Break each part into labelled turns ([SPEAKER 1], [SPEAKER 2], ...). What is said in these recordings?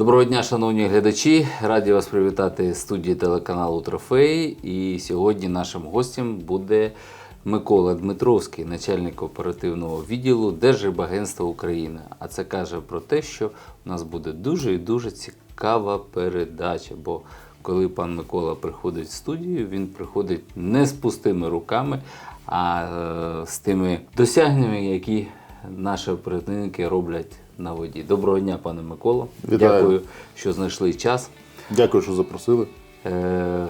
[SPEAKER 1] Доброго дня, шановні глядачі. Раді вас привітати з студії телеканалу Трофей. І сьогодні нашим гостем буде Микола Дмитровський, начальник оперативного відділу Держрибагентства України. А це каже про те, що у нас буде дуже і дуже цікава передача. Бо коли пан Микола приходить в студію, він приходить не з пустими руками, а е, з тими досягненнями, які наші оперативники роблять на воді. Доброго дня, пане Миколо.
[SPEAKER 2] Вітаю.
[SPEAKER 1] Дякую, що знайшли час.
[SPEAKER 2] Дякую, що запросили.
[SPEAKER 1] Е,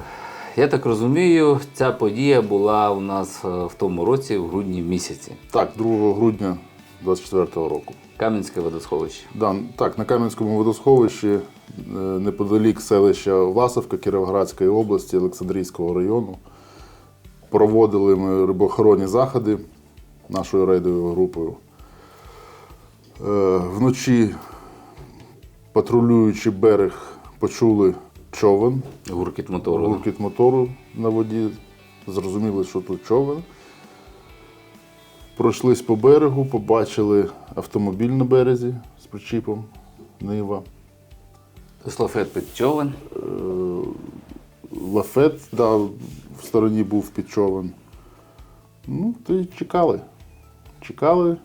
[SPEAKER 1] я так розумію, ця подія була у нас е, в тому році, в грудні місяці.
[SPEAKER 2] Так, 2 грудня 24-го року.
[SPEAKER 1] Кам'янське водосховище.
[SPEAKER 2] Да, так, на Кам'янському водосховищі, е, неподалік селища Власовка Кіровоградської області, Олександрійського району, проводили ми рибоохоронні заходи нашою рейдовою групою. Е, Вночі, патрулюючи берег, почули човен.
[SPEAKER 1] Гуркіт мотору.
[SPEAKER 2] гуркіт мотору на воді. Зрозуміли, що тут човен. Пройшлись по берегу, побачили автомобіль на березі з причіпом Нива.
[SPEAKER 1] Слафет під човен.
[SPEAKER 2] Лафет, да, в стороні був під човен. Ну, то й чекали. Чекали.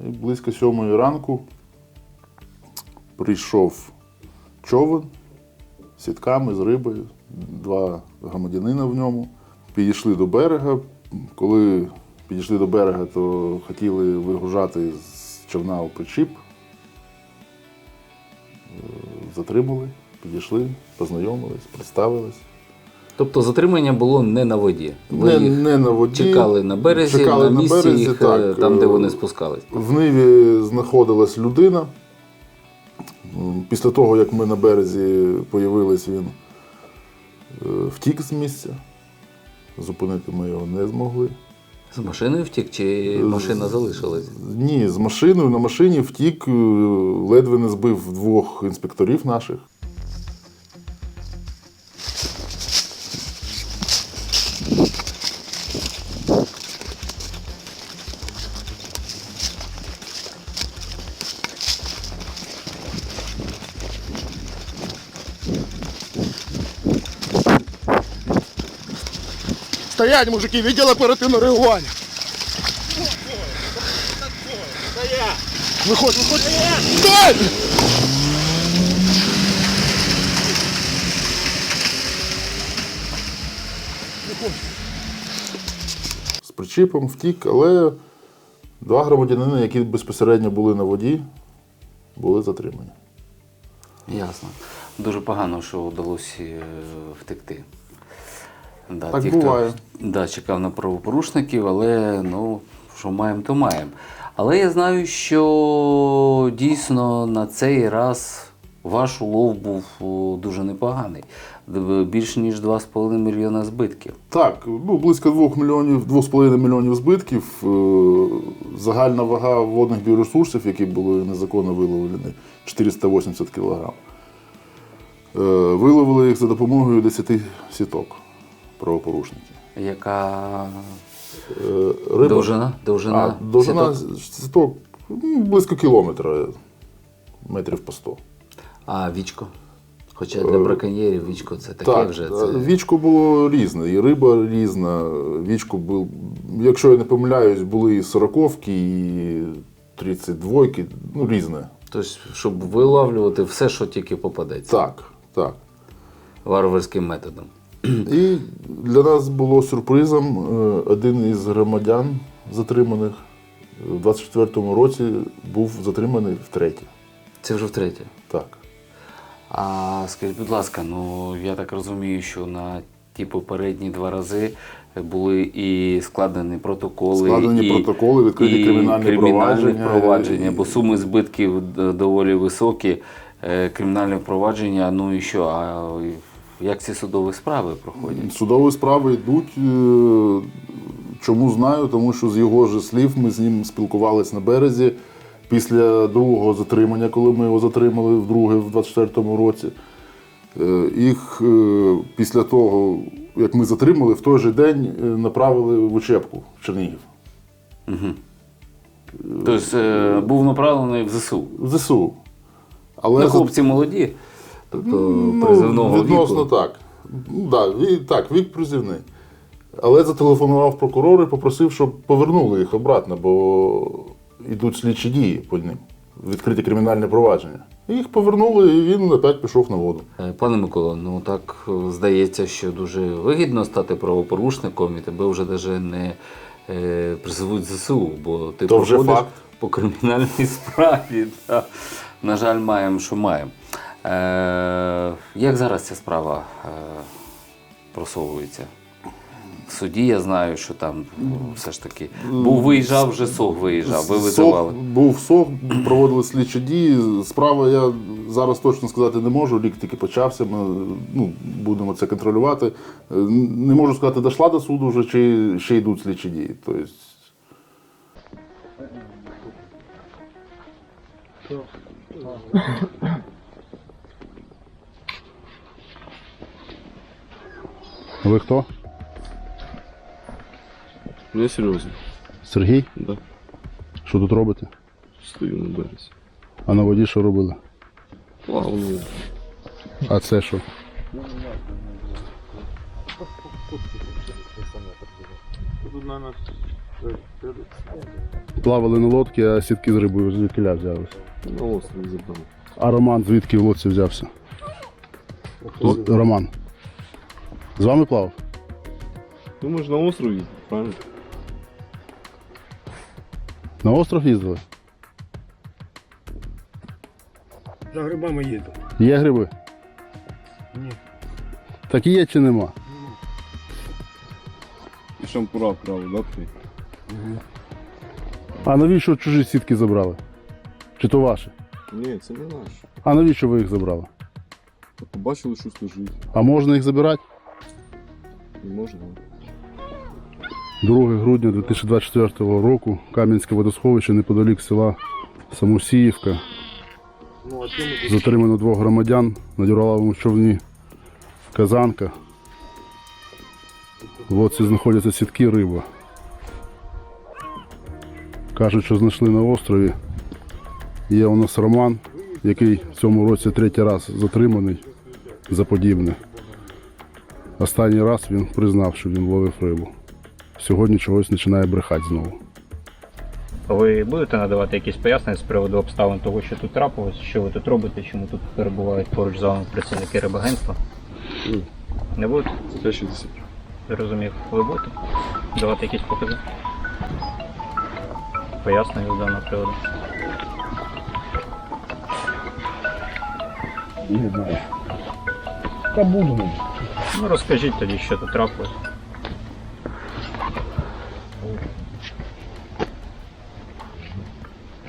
[SPEAKER 2] І близько сьомої ранку прийшов човен з сітками, з рибою, два громадянина в ньому. Підійшли до берега. Коли підійшли до берега, то хотіли вигружати з човна у причіп. Затримали, підійшли, познайомились, представились.
[SPEAKER 1] Тобто затримання було не на воді. Ви
[SPEAKER 2] Не,
[SPEAKER 1] їх
[SPEAKER 2] не на воді.
[SPEAKER 1] чекали на березі,
[SPEAKER 2] Чекали
[SPEAKER 1] на місці,
[SPEAKER 2] березі,
[SPEAKER 1] їх, е,
[SPEAKER 2] так.
[SPEAKER 1] там, де
[SPEAKER 2] Е,
[SPEAKER 1] вони спускались.
[SPEAKER 2] В Ниві знаходилась людина. Після того, як ми на березі появились, він е, втік з місця. Зупинити ми його не змогли.
[SPEAKER 1] З машиною втік чи машина залишилась?
[SPEAKER 2] Ні, з машиною на машині втік, ледве не збив двох інспекторів наших.
[SPEAKER 3] Стоять, мужики, відділ оперативного реагування. Виходь, виходь. Стой!
[SPEAKER 2] З причіпом втік, але два громадянини, які безпосередньо були на воді, були затримані.
[SPEAKER 1] Ясно. Дуже погано, що вдалося е, втекти. Да,
[SPEAKER 2] Так
[SPEAKER 1] ті,
[SPEAKER 2] буває.
[SPEAKER 1] Хто, да, чекав на правопорушників, але ну, що маємо, то маємо. Але я знаю, що дійсно на цей раз ваш улов був дуже непоганий. Д- Більш ніж 2,5 мільйона збитків.
[SPEAKER 2] Так, ну близько 2 мільйонів, 2,5 мільйонів збитків. Е, Загальна вага водних біоресурсів, які були незаконно виловлені, 480 кг. Виловили їх за допомогою 10 сіток правопорушників.
[SPEAKER 1] Яка
[SPEAKER 2] Е, Риба,
[SPEAKER 1] довжина? Довжина,
[SPEAKER 2] а, довжина
[SPEAKER 1] сіток?
[SPEAKER 2] сіток ну, близько кілометра, метрів по 100.
[SPEAKER 1] А вічко? Хоча для браконьєрів вічко це таке
[SPEAKER 2] Е, Так,
[SPEAKER 1] вже.
[SPEAKER 2] е,
[SPEAKER 1] Це...
[SPEAKER 2] вічко було різне, і риба різна. Вічко був, якщо я не помиляюсь, були і сороковки, і 32, ну різне.
[SPEAKER 1] Тобто, щоб виловлювати все, що тільки попадеться.
[SPEAKER 2] Так, так.
[SPEAKER 1] Варварським методом.
[SPEAKER 2] І для нас було сюрпризом е, один із громадян затриманих у 24-му році був затриманий втретє.
[SPEAKER 1] Це вже втретє.
[SPEAKER 2] Так.
[SPEAKER 1] А скажіть, будь ласка, ну я так розумію, що на ті попередні два рази були і складені протоколи.
[SPEAKER 2] Складені
[SPEAKER 1] і,
[SPEAKER 2] протоколи, відкриті
[SPEAKER 1] і
[SPEAKER 2] кримінальні провадження.
[SPEAKER 1] провадження, бо суми збитків доволі високі. Е, Кримінальне провадження, ну і що? А як ці судові справи проходять?
[SPEAKER 2] Судові справи йдуть. е, Чому знаю? Тому що з його ж слів ми з ним спілкувалися на березі після другого затримання, коли ми його затримали вдруге в 24-му році. Е, Їх е, після того, як ми затримали, в той же день направили в учебку в Чернігів.
[SPEAKER 1] Тобто е, був направлений в ЗСУ.
[SPEAKER 2] В ЗСУ. Але
[SPEAKER 1] Ну,
[SPEAKER 2] за-
[SPEAKER 1] хлопці молоді. Тобто призивного
[SPEAKER 2] Ну, Відносно
[SPEAKER 1] віку.
[SPEAKER 2] так. Ну, да, ві- так, вік призивний. Але зателефонував прокурор і попросив, щоб повернули їх обратно, бо йдуть слідчі дії по ним. Відкриті кримінальне провадження. І їх повернули, і він опять пішов на воду.
[SPEAKER 1] Е, Пане Миколо, ну так е, здається, що дуже вигідно стати правопорушником, і тебе вже навіть не е, призовуть ЗСУ, бо ти
[SPEAKER 2] То вже
[SPEAKER 1] проходиш
[SPEAKER 2] факт.
[SPEAKER 1] по кримінальній справі. Та. На жаль, маємо, що маємо. Е, як зараз ця справа е, просовується? В суді я знаю, що там ну, все ж таки був виїжджав, вже сок виїжджав. Ви визивали.
[SPEAKER 2] Сок, був сок, проводили слідчі дії. Справа я зараз точно сказати не можу. Рік тільки почався. Ми ну, будемо це контролювати. Е, Не можу сказати, дійшла до суду вже чи ще йдуть слідчі дії. Тобто, Ви хто?
[SPEAKER 4] Ну, я серйозно.
[SPEAKER 2] Сергій?
[SPEAKER 4] Да.
[SPEAKER 2] Що тут робите?
[SPEAKER 4] Стою на березі.
[SPEAKER 2] А на воді що робили?
[SPEAKER 4] Плавно.
[SPEAKER 2] А це що? Плавали на лодці, а сітки з рибою звідки взялися.
[SPEAKER 4] На острові забрав.
[SPEAKER 2] А Роман звідки в лодці взявся? О, Роман. З вами плавав?
[SPEAKER 4] Ну, ми на остров їздили, правильно?
[SPEAKER 2] На остров їздили?
[SPEAKER 3] За грибами їду.
[SPEAKER 2] Є гриби?
[SPEAKER 3] Ні.
[SPEAKER 2] Так є чи нема?
[SPEAKER 4] І шампура вкрали, да, твій?
[SPEAKER 2] А навіщо чужі сітки забрали? Чи то ваші?
[SPEAKER 4] Ні, це не наш.
[SPEAKER 2] А навіщо ви їх забрали?
[SPEAKER 4] Побачили, що лежить.
[SPEAKER 2] А можна їх забирати?
[SPEAKER 4] Можна.
[SPEAKER 2] 2 грудня 2024 року Кам'янське водосховище неподалік села Самосіївка. Затримано двох громадян на дюраловому човні Казанка. В лодці знаходяться сітки риба. Кажуть, що знайшли на острові. Є у нас Роман, який в цьому році третій раз затриманий за подібне. Останній раз він признав, що він ловив рибу. Сьогодні чогось починає брехати знову.
[SPEAKER 5] Ви будете надавати якісь пояснення з приводу обставин того, що тут трапилось, що ви тут робите, чому тут перебувають поруч з вами працівники рибагентства?
[SPEAKER 4] Ні.
[SPEAKER 5] Не будете?
[SPEAKER 4] Це 60.
[SPEAKER 5] Зрозумів. Ви будете давати якісь покази? Пояснення з даного приводу.
[SPEAKER 3] Не знаю. Та буду.
[SPEAKER 5] Ну розкажіть тоді, що тут трапилось.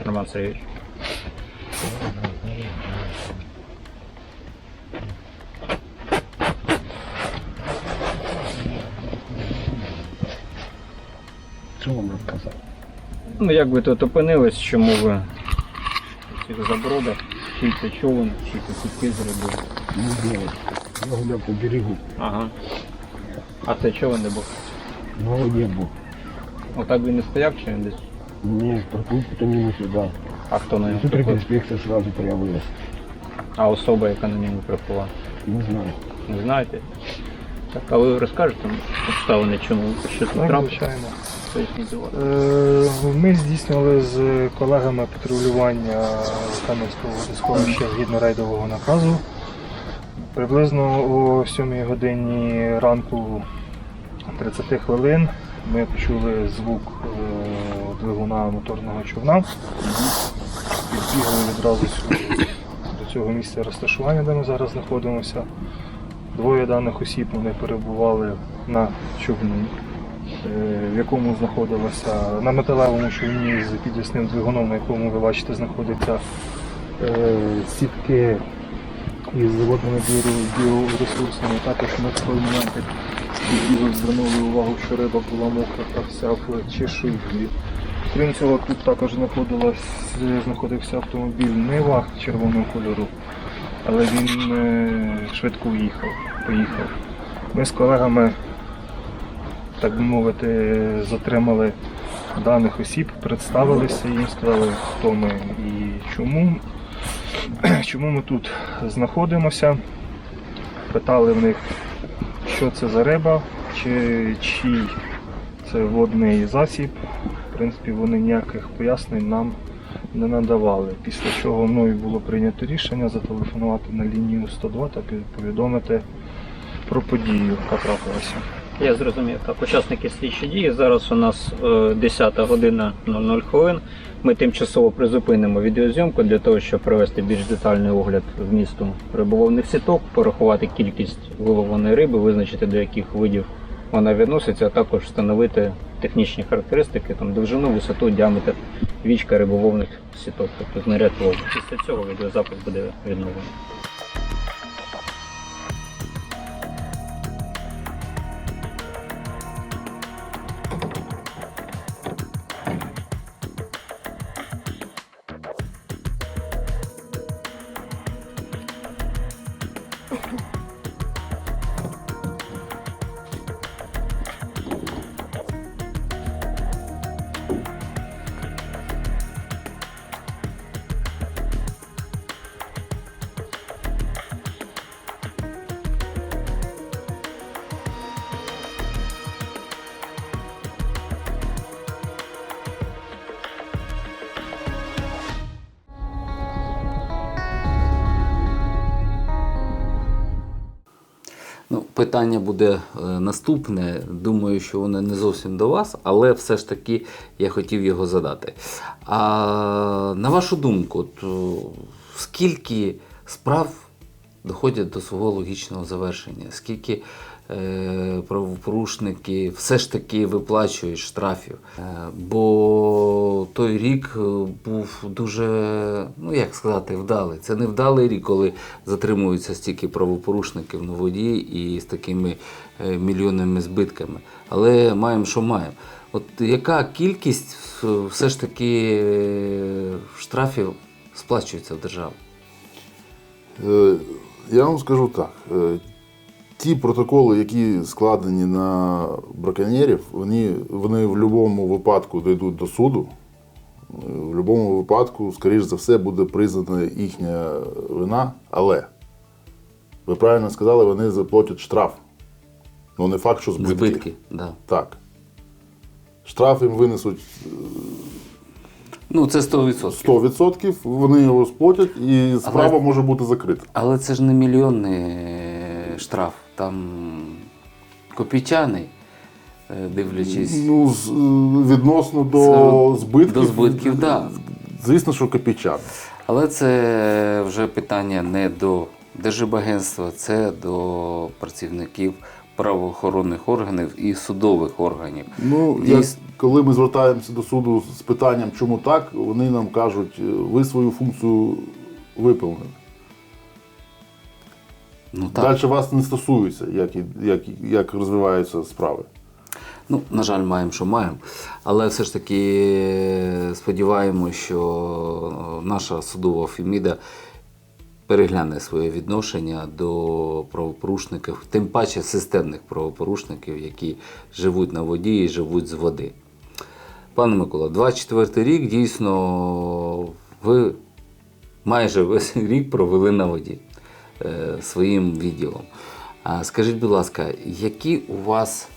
[SPEAKER 5] Роман Сергійович.
[SPEAKER 3] Що вам розказати?
[SPEAKER 5] Ну як ви тут опинились, чому ви цих забродах, це човен, чи це сітки зробили?
[SPEAKER 3] Не знаю. Я гуляв по берегу.
[SPEAKER 5] Ага. А це човен не був?
[SPEAKER 3] На воді був.
[SPEAKER 5] Отак він не стояв чи він десь?
[SPEAKER 3] Ні, проплив потім мимо сюди.
[SPEAKER 5] А хто на ньому?
[SPEAKER 3] Тут
[SPEAKER 5] приплив?
[SPEAKER 3] інспекція сразу появилась.
[SPEAKER 5] А особа, яка на ньому припливла?
[SPEAKER 3] Не знаю.
[SPEAKER 5] Не знаєте? Так, а ви розкажете обставини, чому що тут
[SPEAKER 6] Так,
[SPEAKER 5] будь ласка.
[SPEAKER 6] Е, Ми здійснювали з колегами патрулювання Кам'янського водосховища згідно рейдового наказу. Приблизно о 7 годині ранку 30 хвилин ми почули звук е, двигуна моторного човна. Підбігли відразу до цього місця розташування, де ми зараз знаходимося. Двоє даних осіб вони перебували на човні в якому знаходилося на металевому човні з підвісним двигуном, на якому ви бачите, знаходяться е, сітки із заводними біоресурсами. Також ми той момент як підбігли, звернули увагу, що риба була мокра та вся в чешуйці. Крім цього, тут також знаходився автомобіль Нива червоного кольору, але він е, швидко уїхав, поїхав. Ми з колегами так би мовити, затримали даних осіб, представилися їм, сказали, хто ми і чому. чому ми тут знаходимося? Питали в них, що це за риба, чи чий це водний засіб. В принципі, вони ніяких пояснень нам не надавали. Після чого мною було прийнято рішення зателефонувати на лінію 102 та повідомити про подію, яка трапилася.
[SPEAKER 5] Я зрозумів. Так, учасники слідчі дії. Зараз у нас е, 10 година 00 хвилин. Ми тимчасово призупинимо відеозйомку для того, щоб провести більш детальний огляд вмісту риболовних сіток, порахувати кількість виловленої риби, визначити до яких видів вона відноситься, а також встановити технічні характеристики, там довжину, висоту, діаметр вічка риболовних сіток, тобто знаряд лову. Після цього відеозапис буде відновлений.
[SPEAKER 1] Питання буде е, наступне. Думаю, що воно не зовсім до вас, але все ж таки я хотів його задати. А на вашу думку, от, о, скільки справ доходять до свого логічного завершення? Скільки е, правопорушники все ж таки виплачують штрафів? Е, бо той рік е, був дуже, ну як сказати, вдалий. Це не вдалий рік, коли затримуються стільки правопорушників на воді і з такими е, мільйонними збитками. Але маємо, що маємо. От яка кількість все ж таки е, штрафів сплачується в державу?
[SPEAKER 2] Я вам скажу так. Ті протоколи, які складені на браконьєрів, вони, вони в будь-якому випадку дійдуть до суду. Е, В будь-якому випадку, скоріш за все, буде признана їхня вина, але ви правильно сказали, вони заплатять штраф. Ну, не факт, що збитки.
[SPEAKER 1] Збитки, да.
[SPEAKER 2] Так. Штраф їм винесуть
[SPEAKER 1] Ну, це 100%.
[SPEAKER 2] 100%, вони його сплатять і справа може бути закрита.
[SPEAKER 1] Але це ж не мільйонний е, штраф, там копійчаний, е, дивлячись.
[SPEAKER 2] Ну, з- е, відносно до
[SPEAKER 1] Це-
[SPEAKER 2] збитків.
[SPEAKER 1] до збитків, да.
[SPEAKER 2] Звісно, що копійчан.
[SPEAKER 1] Але це вже питання не до Держибагентства, це до працівників правоохоронних органів і судових органів.
[SPEAKER 2] Ну, як,
[SPEAKER 1] Дійс-
[SPEAKER 2] коли ми звертаємося до суду з питанням, чому так, вони нам кажуть, е, ви свою функцію виповнили.
[SPEAKER 1] Ну, так.
[SPEAKER 2] Далі вас не стосується, як, і- як, як розвиваються справи.
[SPEAKER 1] Ну, на жаль, маємо, що маємо. Але все ж таки е, сподіваємося, що наша судова Феміда перегляне своє відношення до правопорушників, тим паче системних правопорушників, які живуть на воді і живуть з води. Пане Микола, 24 рік дійсно ви майже весь рік провели на воді е, своїм відділом. Скажіть, будь ласка, які у вас е,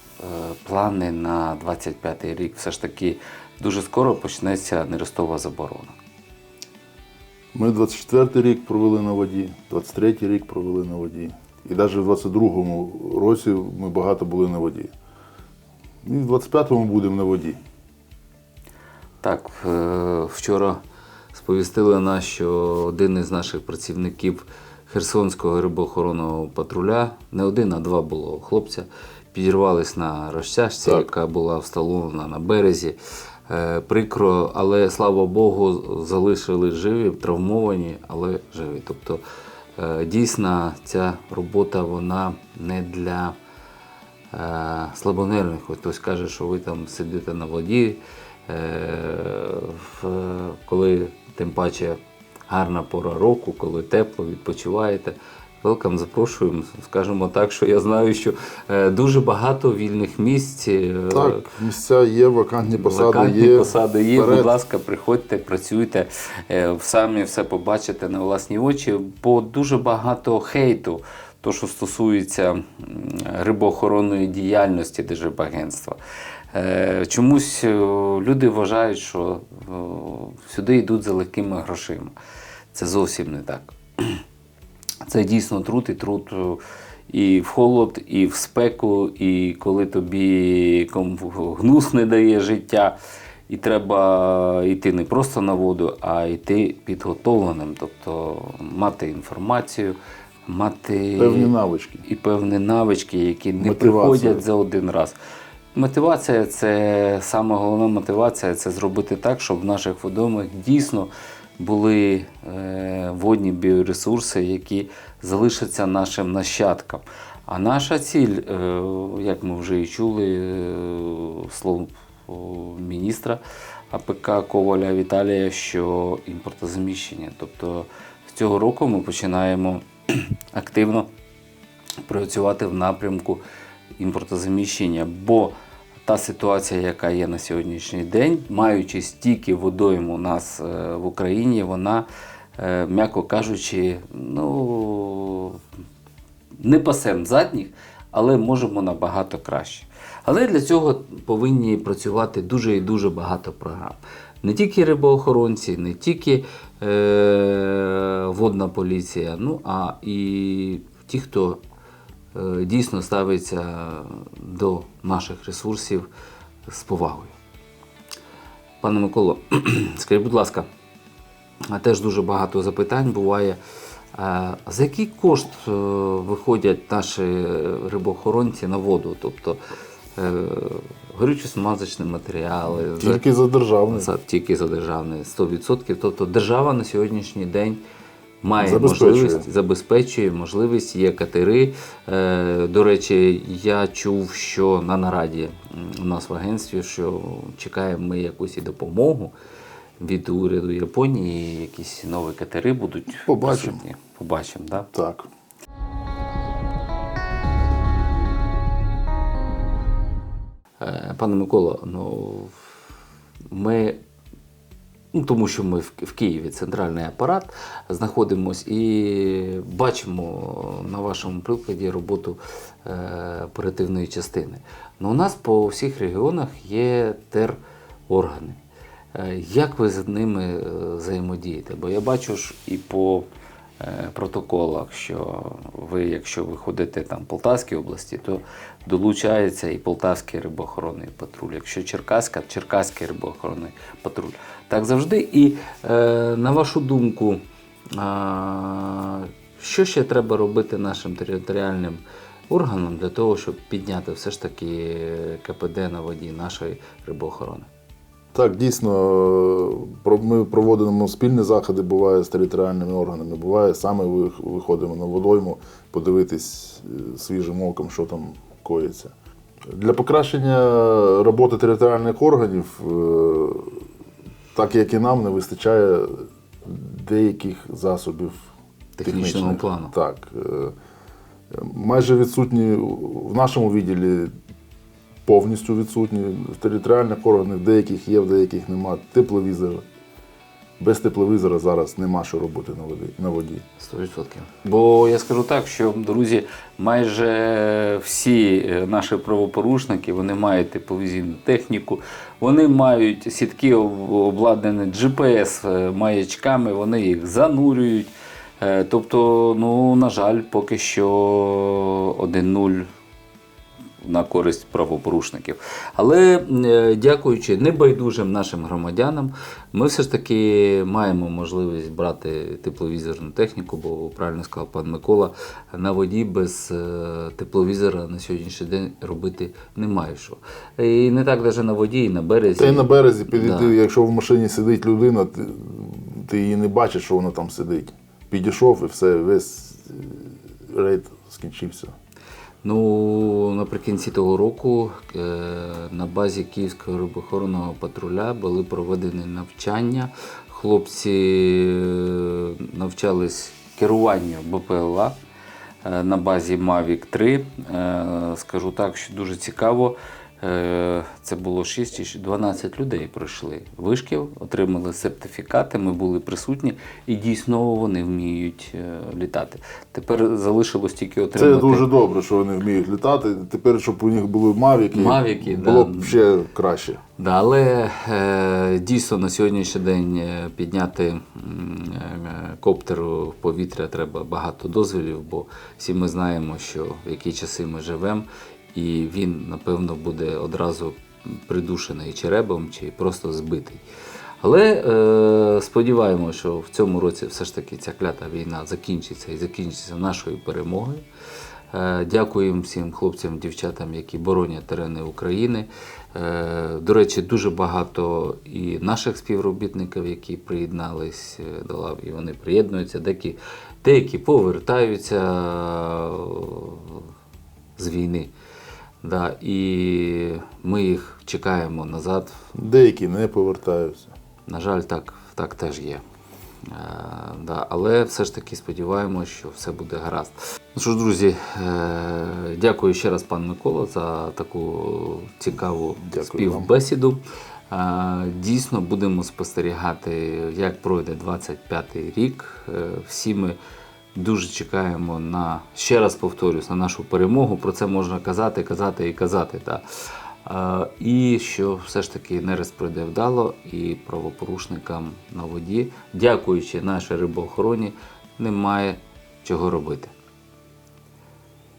[SPEAKER 1] плани на 25-й рік? Все ж таки дуже скоро почнеться нерестова заборона.
[SPEAKER 2] Ми 24-й рік провели на воді, 23-й рік провели на воді. І навіть в 22-му році ми багато були на воді. І в 25-му будемо на воді.
[SPEAKER 1] Так, е, вчора сповістили нас, що один із наших працівників Херсонського рибоохоронного патруля, не один, а два було хлопця, підірвались на розтяжці,
[SPEAKER 2] Так.
[SPEAKER 1] яка була встановлена на березі. Е, Прикро, але слава Богу, залишили живі, травмовані, але живі. Тобто е, дійсно ця робота вона не для е, слабонервних. Хтось каже, що ви там сидите на воді, коли тим паче гарна пора року, коли тепло, відпочиваєте. Велкам, запрошуємо. Скажемо так, що я знаю, що е, дуже багато вільних місць. е,
[SPEAKER 2] Так, місця є, вакантні посади
[SPEAKER 1] Вакантні
[SPEAKER 2] є.
[SPEAKER 1] посади є.
[SPEAKER 2] Вперед.
[SPEAKER 1] Будь ласка, приходьте, працюйте, е, самі все побачите на власні очі, бо дуже багато хейту, то, що стосується рибоохоронної діяльності Держибагентства. Е, Чомусь люди вважають, що сюди йдуть за легкими грошима. Це зовсім не так. Це дійсно труд і труд е, і в холод, і в спеку, і коли тобі гнус не дає життя, і треба йти не просто на воду, а йти підготовленим, тобто мати інформацію, мати
[SPEAKER 2] Певні навички.
[SPEAKER 1] і певні навички, які не
[SPEAKER 2] Мотивація.
[SPEAKER 1] приходять за один раз. Мотивація це саме головна мотивація це зробити так, щоб в наших водоймах дійсно були е, водні біоресурси, які залишаться нашим нащадкам. А наша ціль, е, як ми вже і чули, е, слов міністра АПК Коваля Віталія, що імпортозаміщення. Тобто з цього року ми починаємо активно працювати в напрямку імпортозаміщення, бо та ситуація, яка є на сьогоднішній день, маючи стільки водойм у нас е, в Україні, вона, е, м'яко кажучи, ну, не пасем задніх, але можемо набагато краще. Але для цього повинні працювати дуже і дуже багато програм. Не тільки рибоохоронці, не тільки е, водна поліція, ну а і ті, хто дійсно ставиться до наших ресурсів з повагою. Пане Миколо, скажіть, будь ласка, теж дуже багато запитань буває. За який кошт е, виходять наші рибоохоронці на воду? Тобто е, горючо-смазочні матеріали,
[SPEAKER 2] Тільки за державний.
[SPEAKER 1] за, тільки за державне 100%. Тобто держава на сьогоднішній день має
[SPEAKER 2] Забезпечує.
[SPEAKER 1] можливість, забезпечує можливість, є катери. Е, до речі, я чув, що на нараді у нас в агентстві, що чекаємо ми якусь і допомогу від уряду Японії, якісь нові катери будуть.
[SPEAKER 2] Побачимо.
[SPEAKER 1] присутні. Побачимо? Да?
[SPEAKER 2] Так.
[SPEAKER 1] Е, Пане Микола, ну ми, ну тому що ми в, Києві центральний апарат, знаходимось і бачимо на вашому прикладі роботу е, оперативної частини. Ну, у нас по всіх регіонах є тероргани. Е, Як ви з ними е, взаємодієте? Бо я бачу ж і по протоколах, що ви, якщо ви ходите там в Полтавській області, то долучається і Полтавський рибоохоронний патруль. Якщо Черкаська, Черкаський рибоохоронний патруль. Так завжди. І е, на вашу думку, а, що ще треба робити нашим територіальним органам для того, щоб підняти все ж таки КПД на воді нашої рибоохорони?
[SPEAKER 2] Так, дійсно, ми проводимо спільні заходи, буває з територіальними органами, буває саме виходимо на водойму, подивитись е, свіжим оком, що там коїться. Для покращення роботи територіальних органів, е, так як і нам, не вистачає деяких засобів
[SPEAKER 1] Технічного
[SPEAKER 2] технічних.
[SPEAKER 1] плану.
[SPEAKER 2] Так. е, Майже відсутні в нашому відділі повністю відсутні. В територіальних органах деяких є, в деяких нема. Тепловізори. Без тепловізора зараз нема що робити на воді. На воді.
[SPEAKER 1] 100%. Бо я скажу так, що друзі, майже всі е, наші правопорушники вони мають тепловізійну техніку, вони мають сітки об- обладнані GPS е, маячками, вони їх занурюють. Е, Тобто, ну, на жаль, поки що 1-0 на користь правопорушників. Але е, дякуючи небайдужим нашим громадянам, ми все ж таки маємо можливість брати тепловізорну техніку, бо правильно сказав пан Микола, на воді без е, тепловізора на сьогоднішній день робити немає що. І не так навіть на воді, і на березі.
[SPEAKER 2] Та й на березі підійти,
[SPEAKER 1] Да.
[SPEAKER 2] якщо в машині сидить людина, ти, ти її не бачиш, що вона там сидить. Підійшов і все, весь е, рейд скінчився.
[SPEAKER 1] Ну, наприкінці того року е, на базі Київського рибохоронного патруля були проведені навчання. Хлопці е, навчались керуванню БПЛА. е, на базі Mavic 3. Е, Скажу так, що дуже цікаво. Е, Це було 6 чи 12 людей пройшли вишкіл, отримали сертифікати, ми були присутні, і дійсно вони вміють е, літати. Тепер залишилось тільки
[SPEAKER 2] Це дуже добре, що вони вміють літати. Тепер, щоб у них були мавіки,
[SPEAKER 1] Мавіки,
[SPEAKER 2] було
[SPEAKER 1] да.
[SPEAKER 2] б ще краще.
[SPEAKER 1] Да, але е, дійсно на сьогоднішній день е, підняти коптер в повітря треба багато дозволів, бо всі ми знаємо, що в які часи ми живемо, і він, напевно, буде одразу придушений черебом чи просто збитий. Але е, сподіваємося, що в цьому році все ж таки ця клята війна закінчиться і закінчиться нашою перемогою. Е, Дякуємо всім хлопцям, дівчатам, які боронять терени України. Е, До речі, дуже багато і наших співробітників, які приєднались е, до лав, і вони приєднуються, деякі, деякі повертаються е, з війни. Да, і ми їх чекаємо назад.
[SPEAKER 2] Деякі не повертаються.
[SPEAKER 1] На жаль, так, так теж є. Е, да, але все ж таки сподіваємося, що все буде гаразд. Ну що ж, друзі, е, дякую ще раз, пан Микола, за таку цікаву
[SPEAKER 2] Дякую
[SPEAKER 1] співбесіду. Е, дійсно, будемо спостерігати, як пройде 25-й рік. Е, всі ми дуже чекаємо на, ще раз повторюсь, на нашу перемогу. Про це можна казати, казати і казати. Та. І що все ж таки нерест пройде вдало і правопорушникам на воді, дякуючи нашій рибоохороні, немає чого робити.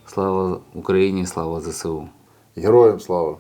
[SPEAKER 1] Слава Україні, слава ЗСУ!
[SPEAKER 2] Героям слава!